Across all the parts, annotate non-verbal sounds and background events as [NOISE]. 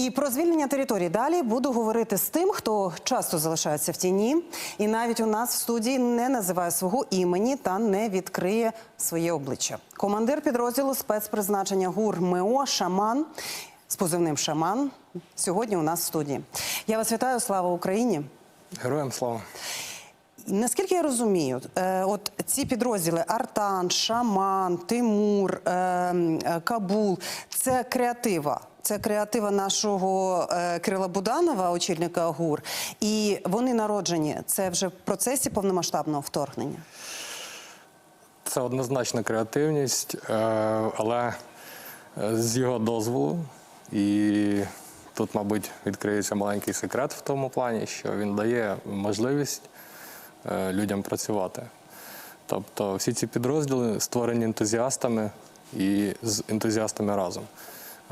І про звільнення території далі буду говорити з тим, хто часто залишається в тіні, і навіть у нас в студії не називає свого імені та не відкриє своє обличчя. Командир підрозділу спецпризначення ГУР МО Шаман з позивним Шаман сьогодні у нас в студії. Я вас вітаю, слава Україні! Героям слава. Наскільки я розумію, е, от ці підрозділи Артан, Шаман, Тимур, е, Кабул це креатива. Це креатива нашого е, Кирила Буданова, очільника ГУР. І вони народжені. Це вже в процесі повномасштабного вторгнення. Це однозначна креативність, е, але е, з його дозволу. І тут, мабуть, відкриється маленький секрет в тому плані, що він дає можливість людям працювати. Тобто всі ці підрозділи створені ентузіастами і з ентузіастами разом.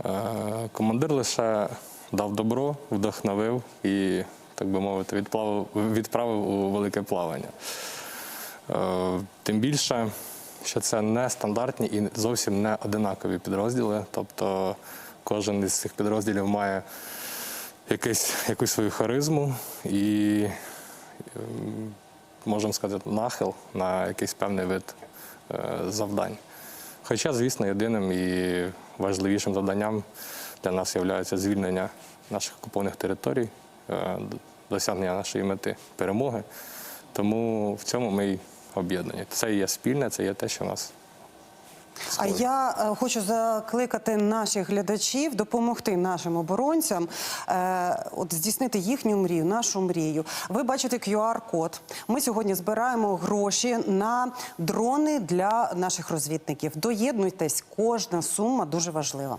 Е, Командир лише дав добро, вдохновив і, так би мовити, відплавив, відправив у велике плавання. Е, Тим більше, що це не стандартні і зовсім не одинакові підрозділи. Тобто кожен із цих підрозділів має якийсь, якусь свою харизму і, ем, можемо сказати, нахил на якийсь певний вид е, завдань. Хоча, звісно, єдиним і важливішим завданням для нас є звільнення наших окупованих територій, е, досягнення нашої мети перемоги. Тому в цьому ми об'єднані. Це є спільне, це є те, що нас. А я е, хочу закликати наших глядачів допомогти нашим оборонцям е, от здійснити їхню мрію, нашу мрію. Ви бачите QR-код. Ми сьогодні збираємо гроші на дрони для наших розвідників. Доєднуйтесь, кожна сума дуже важлива.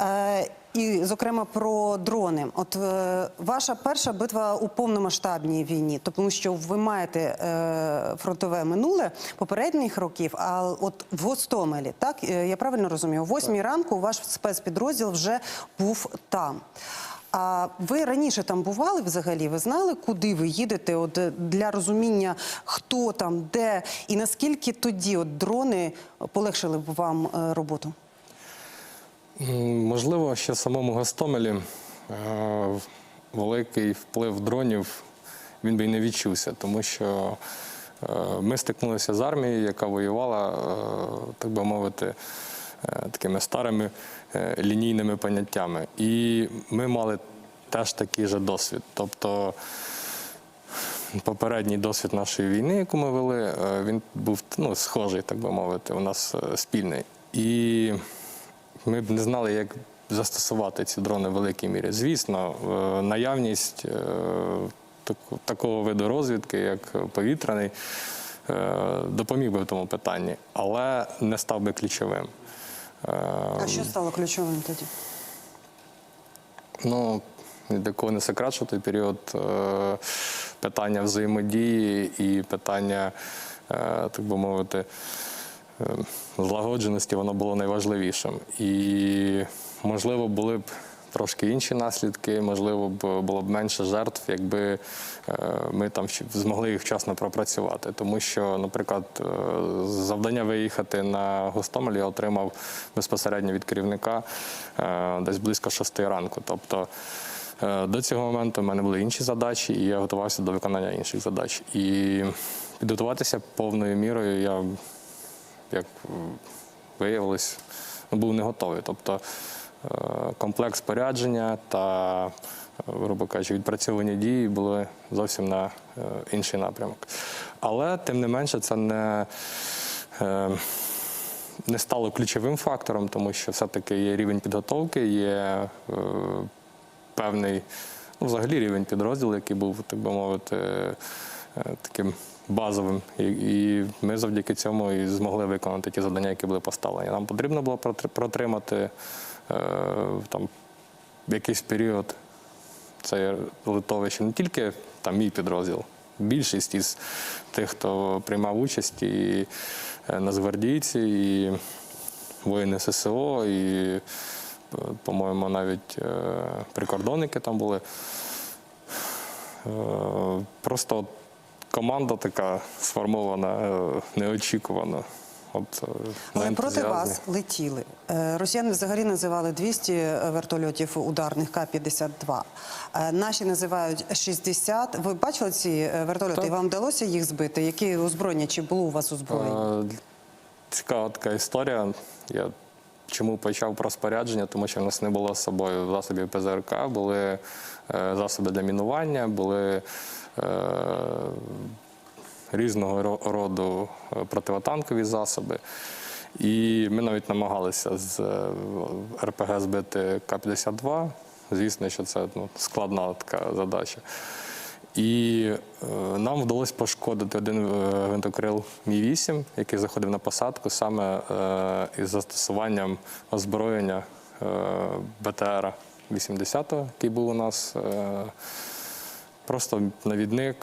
Е, і, зокрема, про дрони. От е, ваша перша битва у повномасштабній війні, тому що ви маєте е, фронтове минуле попередніх років. А от в Гостомелі, так Е, я правильно розумію, о восьмій ранку ваш спецпідрозділ вже був там. А ви раніше там бували взагалі? Ви знали, куди ви їдете? От е, для розуміння, хто там, де і наскільки тоді от дрони полегшили б вам е, роботу? Можливо, ще в самому Гостомелі е, великий вплив дронів він би й не відчувся, тому що е, ми стикнулися з армією, яка воювала, е, так би мовити, такими старими лінійними поняттями. І ми мали теж такий же досвід. Тобто попередній досвід нашої війни, яку ми вели, він був ну, схожий, так би мовити, у нас спільний. І ми б не знали, як застосувати ці дрони в великій мірі. Звісно, е, наявність е, такого виду розвідки, як повітряний, е, допоміг би в тому питанні, але не став би ключовим. А що стало ключовим тоді? Ну, ні для кого не секрет, що той період е, питання взаємодії і питання, е, так би мовити, злагодженості, воно було найважливішим. І, можливо, були б трошки інші наслідки, можливо, було б менше жертв, якби е, ми там змогли їх вчасно пропрацювати. Тому що, наприклад, е, завдання виїхати на Гостомель я отримав безпосередньо від керівника е, десь близько шести ранку. Тобто е, до цього моменту в мене були інші задачі, і я готувався до виконання інших задач. І підготуватися повною мірою я, як виявилось, був не готовий. Тобто е, комплект спорядження та, грубо кажучи, відпрацьовані дії були зовсім на е, інший напрямок. Але тим не менше, це не. е, не стало ключовим фактором, тому що все-таки є рівень підготовки, є певний, ну, взагалі рівень підрозділу, який був, так би мовити, таким базовим. І, і ми завдяки цьому і змогли виконати ті завдання, які були поставлені. Нам потрібно було протримати е, там, якийсь період це литовище не тільки там мій підрозділ, більшість із тих, хто приймав участь, і е, нацгвардійці, і воїни ССО, і, е, по-моєму, навіть е, прикордонники там були. Просто команда така сформована е, неочікувано. От, е, Але проти вас летіли. Е, Росіяни взагалі називали 200 вертольотів ударних К-52. Е, Наші називають 60. Ви бачили ці вертольоти? Так. Вам вдалося їх збити? Які озброєння? Чи було у вас озброєння? Цікава така історія. Я чому почав про спорядження? Тому що в нас не було з собою засобів ПЗРК, були е, засоби для мінування, були е, різного роду е, противотанкові засоби. І ми навіть намагалися з РПГ збити К-52. Звісно, що це ну, складна така задача. І е, нам вдалося пошкодити один е, гвинтокрил Мі-8, який заходив на посадку саме е, із застосуванням озброєння БТР 80, який був у нас. Просто навідник.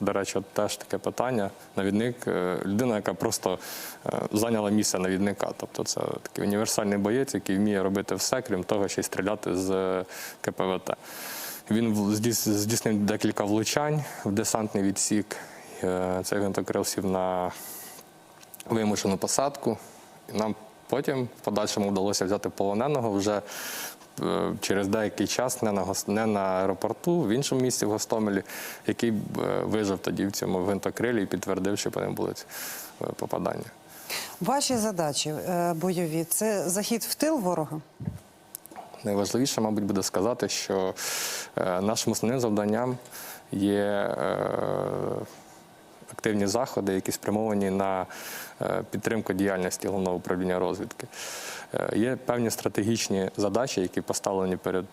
До речі, теж таке питання. Навідник людина, яка просто зайняла місце навідника. Тобто це такий універсальний боєць, який вміє робити все, крім того, ще й стріляти з КПВТ. Він здійснив декілька влучань в десантний відсік. Е, Цей гвинтокрил сів на вимушену посадку. Нам потім в подальшому вдалося взяти полоненого вже е, через деякий час не на, не на аеропорту, в іншому місці в Гостомелі, який е, вижив тоді в цьому гвинтокрилі і підтвердив, що по ним були попадання. Ваші задачі бойові це захід в тил ворога. Найважливіше, мабуть, буде сказати, що е, нашим основним завданням є е, активні заходи, які спрямовані на е, підтримку діяльності головного управління розвідки. Є певні стратегічні задачі, які поставлені перед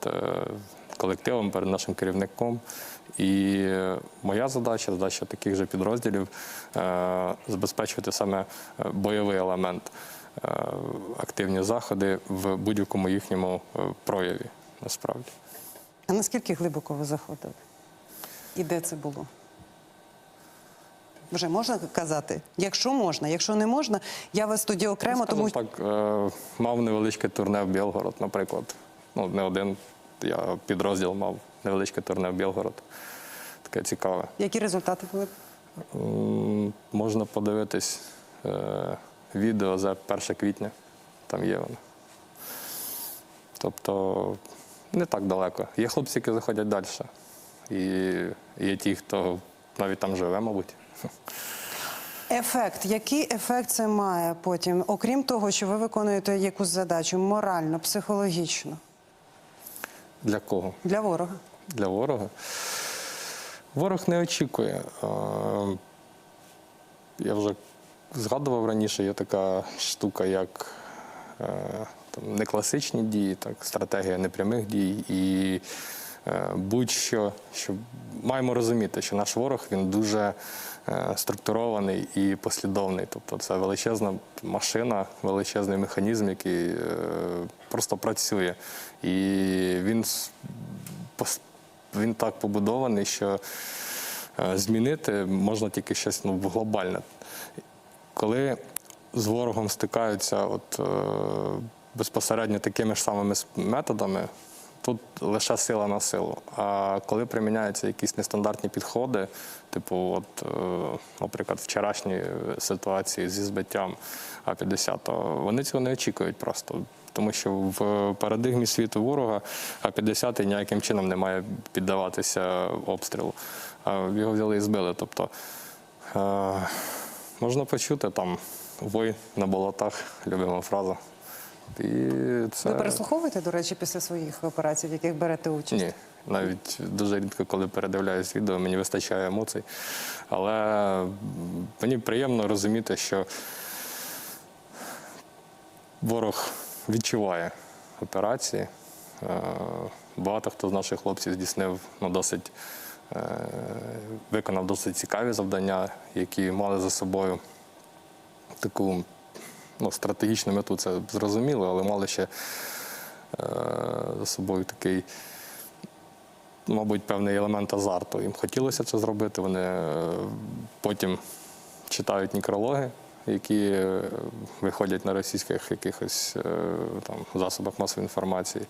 колективом, перед нашим керівником. І моя задача, задача таких же підрозділів е, забезпечувати саме е, бойовий елемент, е, активні заходи в будь-якому їхньому прояві. Насправді. А наскільки глибоко ви заходили? І де це було? Вже можна казати? Якщо можна, якщо не можна, я вас тоді окремо, тому Скажімо так, е, мав невеличке турне в Білгород, наприклад. Ну, не один, я підрозділ мав невеличке турне в Білгород. Таке цікаве. які результати були? М, Можна подивитись е, відео за 1 квітня, там є воно. Тобто не так далеко. Є хлопці, які заходять далі. І є ті, хто навіть там живе, мабуть. Ефект. Який ефект це має потім, окрім того, що ви виконуєте якусь задачу морально, психологічно Для кого? для ворога? для ворога. Ворог не очікує. Я вже згадував раніше, є така штука, як е, там, не класичні дії, так, стратегія непрямих дій. І будь-що, що маємо розуміти, що наш ворог він дуже е, структурований і послідовний. Тобто це величезна машина, величезний механізм, який е, просто працює. І він він так побудований, що е, змінити можна тільки щось ну, глобальне. Коли з ворогом стикаються от, е, безпосередньо такими ж самими методами, тут лише сила на силу. А коли приміняються якісь нестандартні підходи, типу, от, е, наприклад, вчорашні ситуації зі збиттям А-50, то вони цього не очікують просто. Тому що в парадигмі світу ворога А-50 ніяким чином не має піддаватися обстрілу. Його взяли і збили. Тобто е, можна почути там вой на болотах, любима фраза. І це... Ви переслуховуєте, до речі, після своїх операцій, в яких берете участь? Ні, навіть дуже рідко, коли передивляюсь відео, мені вистачає емоцій. Але мені приємно розуміти, що ворог відчуває операції. Е, Багато хто з наших хлопців здійснив ну, досить, е, виконав досить цікаві завдання, які мали за собою таку ну, стратегічну мету, це зрозуміло, але мали ще е, за собою такий мабуть, певний елемент азарту. Їм хотілося це зробити. Вони е, потім читають некрологи які е, виходять на російських якихось е, там засобах масової інформації.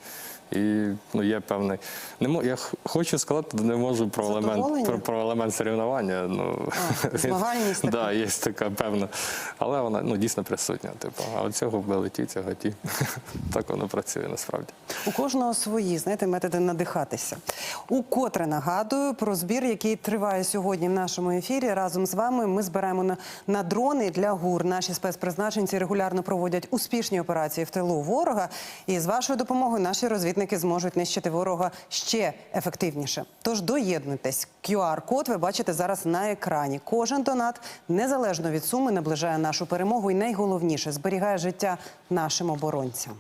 І ну, є певний. Не мо, я хочу сказати, не можу про елемент, про, про елемент соревнування. Ну, А, [LAUGHS] змагальність така. да, є така певна. Але вона ну, дійсно присутня. Типу, а от цього вбили ті, цього ті. [LAUGHS] так воно працює насправді. У кожного свої знаєте, методи надихатися. Укотре нагадую про збір, який триває сьогодні в нашому ефірі. Разом з вами ми збираємо на, на дрони для гур. Наші спецпризначенці регулярно проводять успішні операції в тилу ворога. І з вашою допомогою наші розвідники зможуть нищити ворога ще ефективніше. Тож доєднуйтесь. QR-код ви бачите зараз на екрані. Кожен донат незалежно від суми наближає нашу перемогу і найголовніше зберігає життя нашим оборонцям.